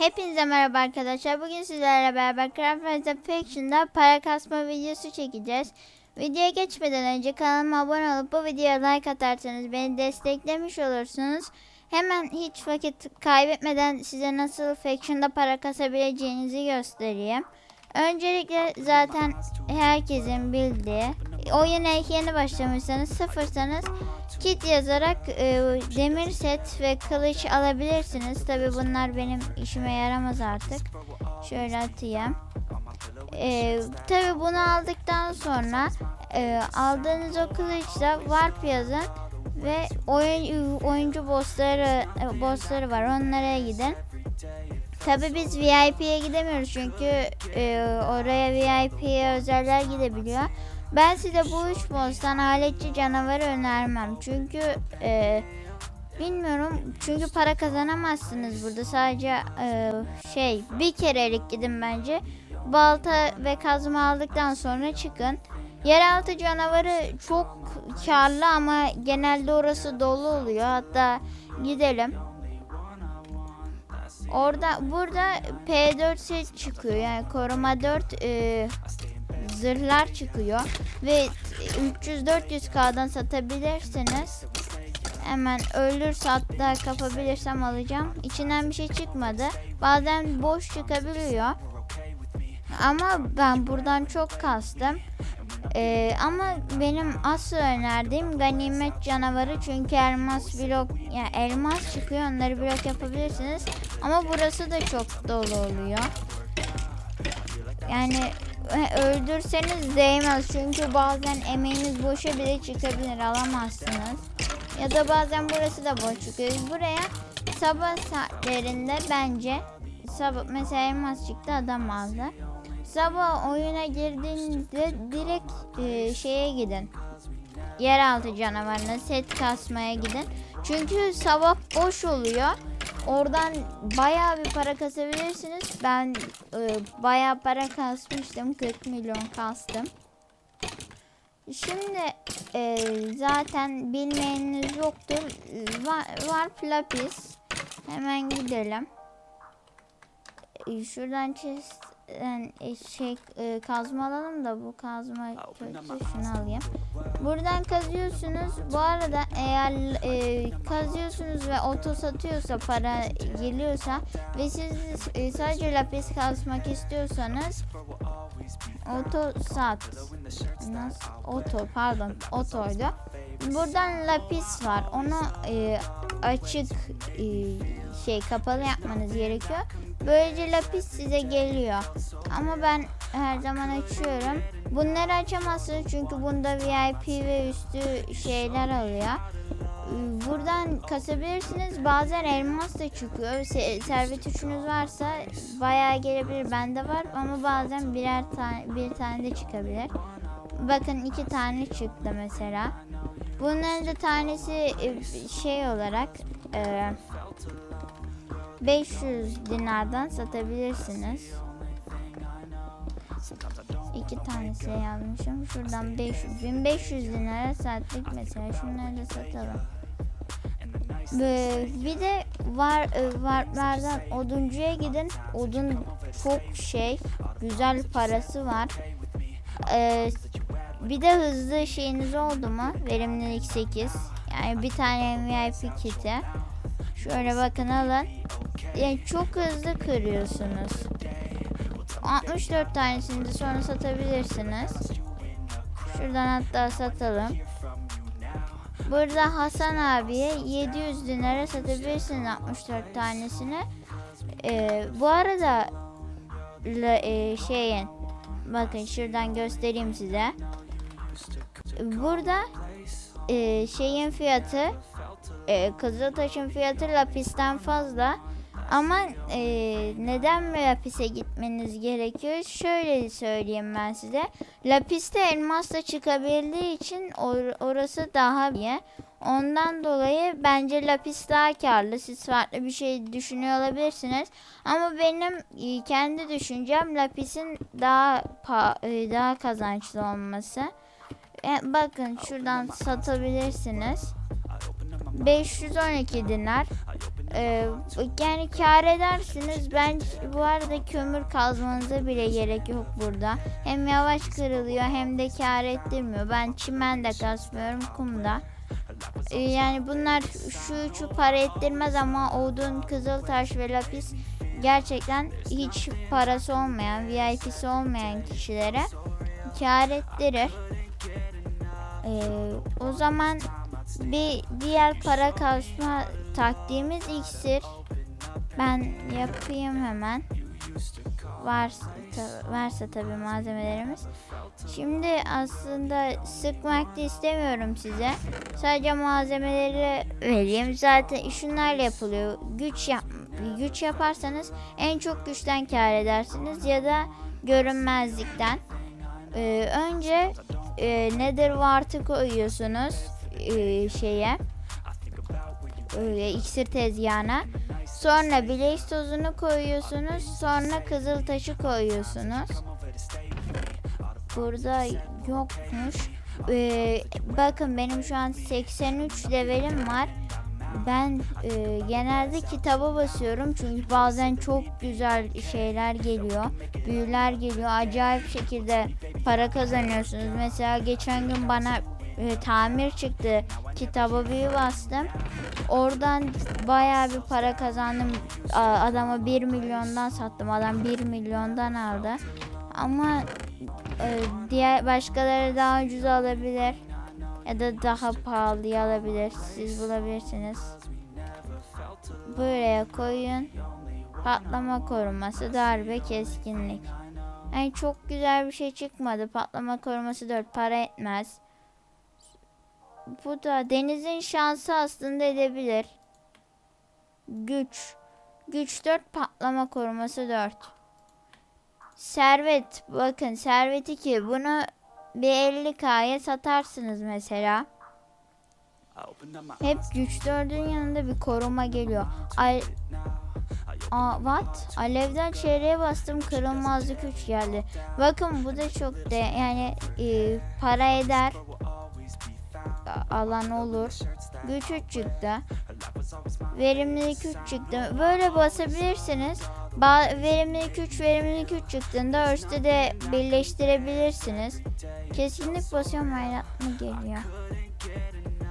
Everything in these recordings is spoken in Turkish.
Hepinize merhaba arkadaşlar. Bugün sizlerle beraber Craft Faction'da para kasma videosu çekeceğiz. Videoya geçmeden önce kanalıma abone olup bu videoya like atarsanız beni desteklemiş olursunuz. Hemen hiç vakit kaybetmeden size nasıl Faction'da para kasabileceğinizi göstereyim. Öncelikle zaten herkesin bildiği oyuna yeni başlamışsanız sıfırsanız kit yazarak e, demir set ve kılıç alabilirsiniz. Tabi bunlar benim işime yaramaz artık. Şöyle atayım. E, Tabi bunu aldıktan sonra e, aldığınız o kılıçla warp yazın ve oyun, oyuncu bossları e, bossları var onlara gidin. Tabi biz VIP'ye gidemiyoruz çünkü e, oraya VIP'ye özeller gidebiliyor. Ben size bu üç boss'tan aletçi canavarı önermem. Çünkü e, bilmiyorum çünkü para kazanamazsınız burada. Sadece e, şey bir kerelik gidin bence. Balta ve kazma aldıktan sonra çıkın. Yeraltı canavarı çok karlı ama genelde orası dolu oluyor. Hatta gidelim. Orada burada P4 set çıkıyor yani koruma 4 e, zırhlar çıkıyor ve 300-400k'dan satabilirsiniz. Hemen ölürse hatta kapabilirsem alacağım. İçinden bir şey çıkmadı. Bazen boş çıkabiliyor. Ama ben buradan çok kastım. Ee, ama benim asıl önerdiğim ganimet canavarı çünkü elmas blok yani elmas çıkıyor onları blok yapabilirsiniz ama burası da çok dolu oluyor yani öldürseniz değmez çünkü bazen emeğiniz boşa bile çıkabilir alamazsınız ya da bazen burası da boş çıkıyor buraya sabah saatlerinde bence sabah mesela elmas çıktı adam aldı sabah oyuna girdiğinizde direkt e, şeye gidin. Yeraltı canavarına set kasmaya gidin. Çünkü sabah boş oluyor. Oradan bayağı bir para kasabilirsiniz. Ben e, bayağı para kasmıştım. 40 milyon kastım. Şimdi e, zaten bilmeyeniniz yoktur. Var, var lapis. Hemen gidelim. E, şuradan chest yani şey e, kazma alalım da bu kazma şunu alayım. Buradan kazıyorsunuz. Bu arada eğer e, kazıyorsunuz ve oto satıyorsa para geliyorsa ve siz e, sadece lapis kazmak istiyorsanız oto sat. Nasıl? Oto pardon otoydu. Buradan lapis var. Onu e, açık e, şey kapalı yapmanız gerekiyor. Böylece lapis size geliyor. Ama ben her zaman açıyorum. Bunları açamazsınız çünkü bunda VIP ve üstü şeyler alıyor. Buradan kasabilirsiniz. Bazen elmas da çıkıyor. Se- servet üçünüz varsa bayağı gelebilir. Bende var ama bazen birer tane bir tane de çıkabilir. Bakın iki tane çıktı mesela. Bunların da tanesi şey olarak e, 500 dinardan satabilirsiniz. İki tanesi yazmışım. Şuradan 500, 1500 dinara sattık mesela. Şunları da satalım. Bir de var varlardan oduncuya gidin. Odun çok şey güzel parası var. Ee, bir de hızlı şeyiniz oldu mu? Verimlilik 8. Yani bir tane VIP kiti. Şöyle bakın alın. Yani çok hızlı kırıyorsunuz. 64 tanesini de sonra satabilirsiniz. Şuradan hatta satalım. Burada Hasan abiye 700 dinara satabilirsiniz 64 tanesini. Ee, bu arada e, şeyin bakın şuradan göstereyim size. Burada e, şeyin fiyatı e, Kızıltaş'ın fiyatı lapisten fazla. Ama e, neden lapise gitmeniz gerekiyor? Şöyle söyleyeyim ben size. Lapiste elmas da çıkabildiği için or orası daha iyi. Ondan dolayı bence lapis daha karlı. Siz farklı bir şey düşünüyor olabilirsiniz. Ama benim e, kendi düşüncem lapisin daha e, daha kazançlı olması. E, bakın şuradan satabilirsiniz. 512 dinar. Ee, yani kar edersiniz. Ben bu arada kömür kazmanıza bile gerek yok burada. Hem yavaş kırılıyor hem de kar ettirmiyor. Ben çimen de kasmıyorum kumda. Ee, yani bunlar şu üçü para ettirmez ama odun, kızıltaş ve lapis gerçekten hiç parası olmayan, VIP'si olmayan kişilere kar ettirir. Ee, o zaman bir diğer para kasma taktiğimiz iksir. Ben yapayım hemen. Varsa, ta- varsa tabii malzemelerimiz. Şimdi aslında sıkmak da istemiyorum size. Sadece malzemeleri vereyim. Zaten şunlarla yapılıyor. Güç yap güç yaparsanız en çok güçten kar edersiniz ya da görünmezlikten. Ee, önce e, Nether Wart'ı koyuyorsunuz e, şeye e, iksir tezgahına. Sonra Blaze tozunu koyuyorsunuz. Sonra kızıl taşı koyuyorsunuz. Burada yokmuş. Ee, bakın benim şu an 83 levelim var. Ben e, genelde kitaba basıyorum çünkü bazen çok güzel şeyler geliyor. Büyüler geliyor. Acayip şekilde para kazanıyorsunuz. Mesela geçen gün bana e, tamir çıktı. Kitaba büyü bastım. Oradan bayağı bir para kazandım. Adama 1 milyondan sattım. Adam 1 milyondan aldı. Ama e, diğer başkaları daha ucuz alabilir ya da daha pahalıya alabilir. Siz bulabilirsiniz. Buraya koyun. Patlama koruması, darbe, keskinlik. Yani çok güzel bir şey çıkmadı. Patlama koruması 4 para etmez. Bu da denizin şansı aslında edebilir. Güç. Güç 4 patlama koruması 4. Servet. Bakın servet 2. Bunu bir 50k'ya satarsınız mesela. Hep güç 4'ün yanında bir koruma geliyor. Al Aa, what? Alevden çeyreğe bastım kırılmazlık 3 geldi. Bakın bu da çok de yani e, para eder. Alan olur. Güç 3 çıktı. Verimlilik 3 çıktı. Böyle basabilirsiniz. Ba- verimlilik 3, verimlilik 3 çıktığında örste de birleştirebilirsiniz. Kesinlik basıyorum hayrat mı geliyor?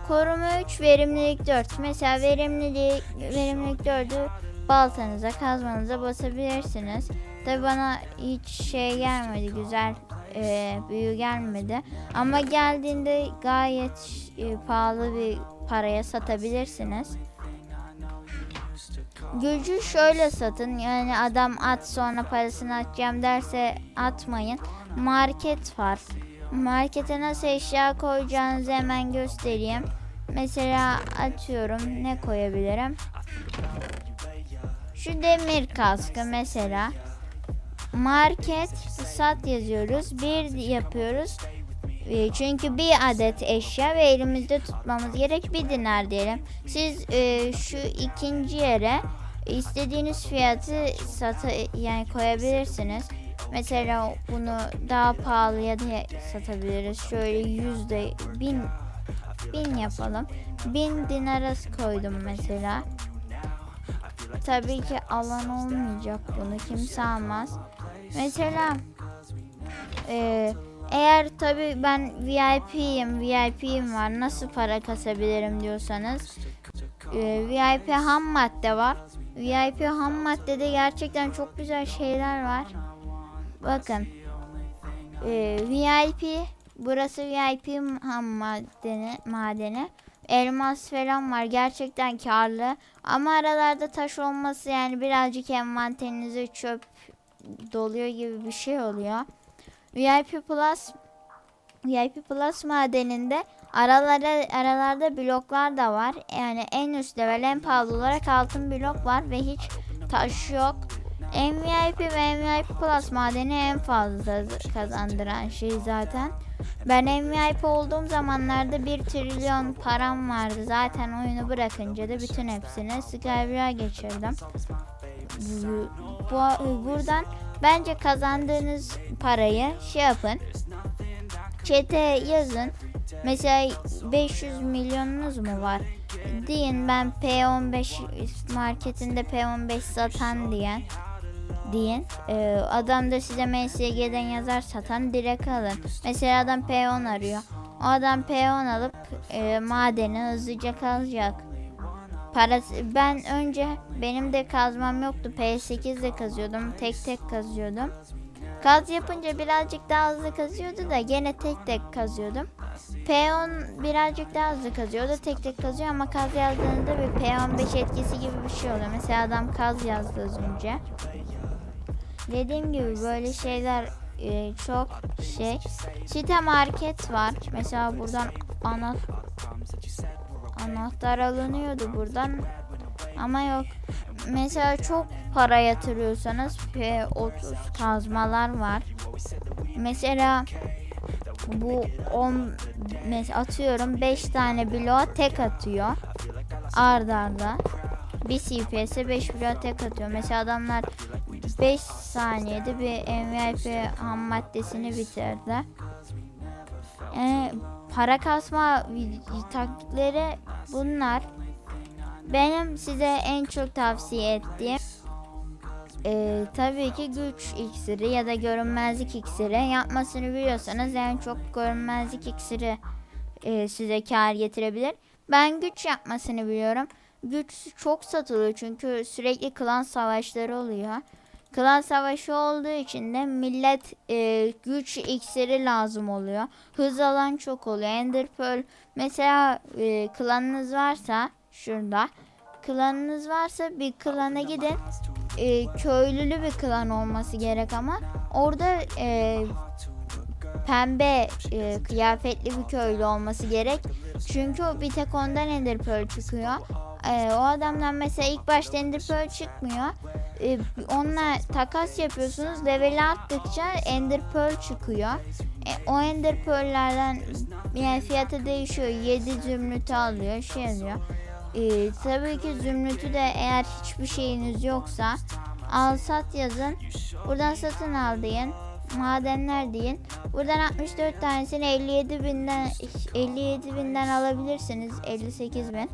Koruma 3, verimlilik 4. Mesela verimlilik, verimlilik 4'ü baltanıza, kazmanıza basabilirsiniz. Tabi bana hiç şey gelmedi, güzel e, büyü gelmedi. Ama geldiğinde gayet e, pahalı bir paraya satabilirsiniz. Gücü şöyle satın. Yani adam at sonra parasını atacağım derse atmayın. Market var. Markete nasıl eşya koyacağınızı hemen göstereyim. Mesela atıyorum ne koyabilirim? Şu demir kaskı mesela. Market sat yazıyoruz. Bir yapıyoruz. E, Çünkü bir adet eşya ve elimizde tutmamız gerek bir dinar diyelim. Siz e, şu ikinci yere istediğiniz fiyatı sata yani koyabilirsiniz. Mesela bunu daha pahalıya da satabiliriz. Şöyle yüzde bin bin yapalım. Bin dinara koydum mesela. Tabii ki alan olmayacak bunu kimse almaz. Mesela eee eğer tabi ben VIP'yim, VIP'yim var nasıl para kasabilirim diyorsanız e, VIP ham madde var. VIP ham maddede gerçekten çok güzel şeyler var. Bakın e, VIP burası VIP ham madeni, madeni. Elmas falan var gerçekten karlı ama aralarda taş olması yani birazcık envanterinize çöp doluyor gibi bir şey oluyor. VIP Plus VIP Plus madeninde aralara aralarda bloklar da var. Yani en üst level en pahalı olarak altın blok var ve hiç taş yok. MVP ve MVP Plus madeni en fazla kazandıran şey zaten. Ben MVP olduğum zamanlarda 1 trilyon param vardı. Zaten oyunu bırakınca da bütün hepsini Skyver'a geçirdim. Bu, bu- buradan bence kazandığınız parayı şey yapın. Çete yazın. Mesela 500 milyonunuz mu var? deyin ben P15 marketinde P15 satan diyen deyin. Ee, adam da size MSG'den yazar satan direkt alın. Mesela adam P10 arıyor. O adam P10 alıp e, madeni hızlıca kazacak. Parası, ben önce benim de kazmam yoktu. P8 de kazıyordum. Tek tek kazıyordum. Kaz yapınca birazcık daha hızlı kazıyordu da gene tek tek kazıyordum. P10 birazcık daha hızlı kazıyordu. Tek tek kazıyor ama kaz yazdığında bir P15 etkisi gibi bir şey oluyor. Mesela adam kaz yazdı az önce. Dediğim gibi böyle şeyler e, çok şey. Site market var. Mesela buradan ana anahtar alınıyordu buradan ama yok. Mesela çok para yatırıyorsanız P30 kazmalar var. Mesela bu 10 mesela atıyorum 5 tane bloğa tek atıyor. Arda arda. Bir CPS'e 5 bloğa tek atıyor. Mesela adamlar 5 saniyede bir MVP ham maddesini bitirdi. Yani para kasma taktikleri bunlar. Benim size en çok tavsiye ettiğim eee, tabii ki güç iksiri ya da görünmezlik iksiri yapmasını biliyorsanız en çok görünmezlik iksiri eee, size kar getirebilir. Ben güç yapmasını biliyorum. Güç çok satılıyor çünkü sürekli klan savaşları oluyor. Klan savaşı olduğu için de millet eee, güç iksiri lazım oluyor. Hız alan çok oluyor. Ender Pearl mesela eee, klanınız varsa şurada klanınız varsa bir klana gidin. Eee, köylülü bir klan olması gerek ama orada eee, pembe eee, kıyafetli bir köylü olması gerek. Çünkü bir tek ondan Ender Pearl çıkıyor. Eee, o adamdan mesela ilk başta Ender Pearl çıkmıyor. Eee, onunla takas yapıyorsunuz. Level arttıkça Ender Pearl çıkıyor. E, o Ender Pearl'lerden yani fiyatı değişiyor. 7 zümrütü alıyor, şey alıyor. Ee, tabii ki zümrütü de eğer hiçbir şeyiniz yoksa al sat yazın. Buradan satın al deyin. Madenler deyin. Buradan 64 tanesini 57 binden 57 binden alabilirsiniz. 58 bin.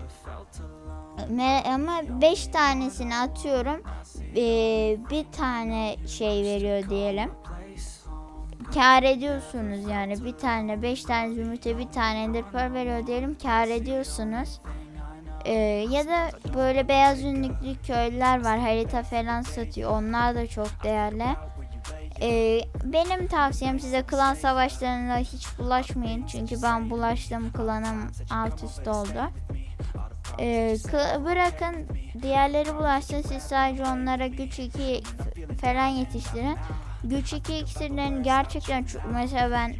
Ama 5 tanesini atıyorum. Ee, bir tane şey veriyor diyelim. Kar ediyorsunuz yani bir tane 5 tane zümrüte bir tane ender pearl veriyor diyelim kar ediyorsunuz. Ee, ya da böyle beyaz ünlüklü köylüler var harita falan satıyor onlar da çok değerli. Ee, benim tavsiyem size klan savaşlarına hiç bulaşmayın çünkü ben bulaştım klanım alt üst oldu. Ee, kı- bırakın diğerleri bulaşsın siz sadece onlara güç 2 falan yetiştirin. Güç 2 iksirlerini gerçekten çok, mesela ben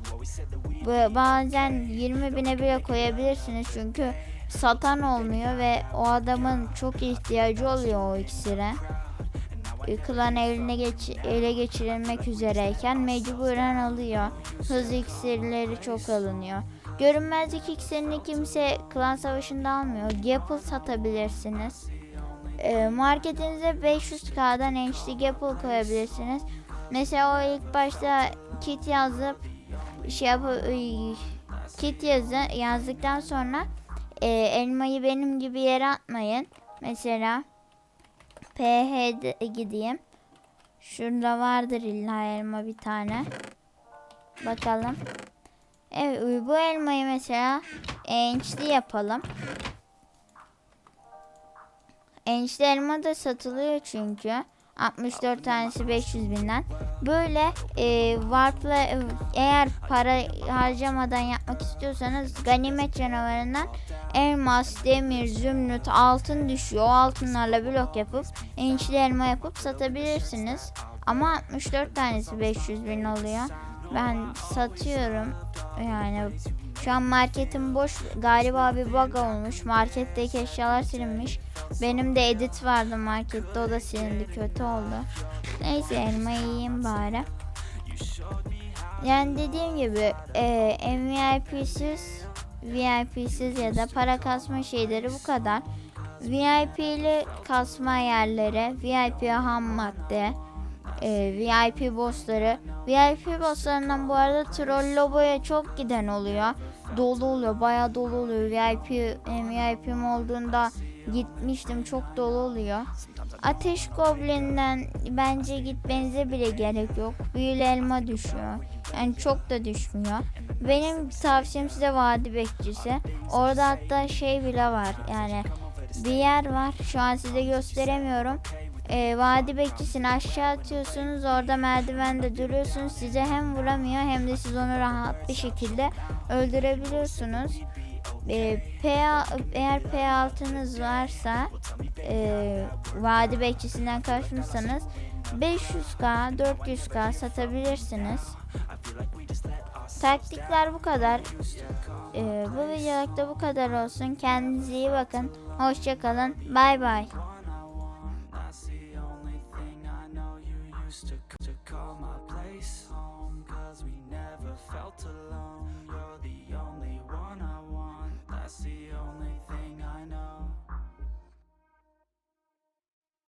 bazen 20 bine bile koyabilirsiniz çünkü satan olmuyor ve o adamın çok ihtiyacı oluyor o iksire. E, Klan eline geç, ele geçirilmek üzereyken mecburen alıyor. Hız iksirleri çok alınıyor. Görünmezlik iksirini kimse klan savaşında almıyor. Gapple satabilirsiniz. E, marketinize 500k'dan HD Gapple koyabilirsiniz. Mesela o ilk başta kit yazıp şey yap kit yazı yazdıktan sonra e, elmayı benim gibi yere atmayın. Mesela PH'de gideyim. Şurada vardır illa elma bir tane. Bakalım. Evet bu elmayı mesela ençli yapalım. Ençli elma da satılıyor çünkü. 64 tanesi 500 binden. Böyle e, warp'la e, eğer para harcamadan yapmak istiyorsanız ganimet canavarından elmas, demir, zümrüt, altın düşüyor. O altınlarla blok yapıp ençli elma yapıp satabilirsiniz. Ama 64 tanesi 500 bin oluyor. Ben satıyorum. Yani şu an marketim boş. Galiba bir bug olmuş. Marketteki eşyalar silinmiş. Benim de edit vardı markette. O da silindi. Kötü oldu. Neyse elmayı yiyeyim bari. Yani dediğim gibi e, MVIP'siz VIP'siz ya da para kasma şeyleri bu kadar. VIP'li kasma yerleri, VIP ham madde, e, VIP bossları. VIP bosslarından bu arada troll loboya çok giden oluyor. dolu oluyor. Bayağı dolu oluyor. VIP, e, VIP'm olduğunda gitmiştim. Çok dolu oluyor. Ateş Goblin'den bence gitmenize bile gerek yok. Büyülü elma düşüyor. Yani çok da düşmüyor. Benim tavsiyem size Vadi Bekçisi. Orada hatta şey bile var. Yani bir yer var. Şu an size gösteremiyorum. Ee, vadi bekçisini aşağı atıyorsunuz. Orada merdivende duruyorsunuz. Size hem vuramıyor hem de siz onu rahat bir şekilde öldürebiliyorsunuz. Ee, P, eğer P6'nız varsa e, vadi bekçisinden kaçmışsanız 500k 400k satabilirsiniz. Taktikler bu kadar. Ee, bu videolukta bu kadar olsun. Kendinize iyi bakın. Hoşçakalın. Bay bay.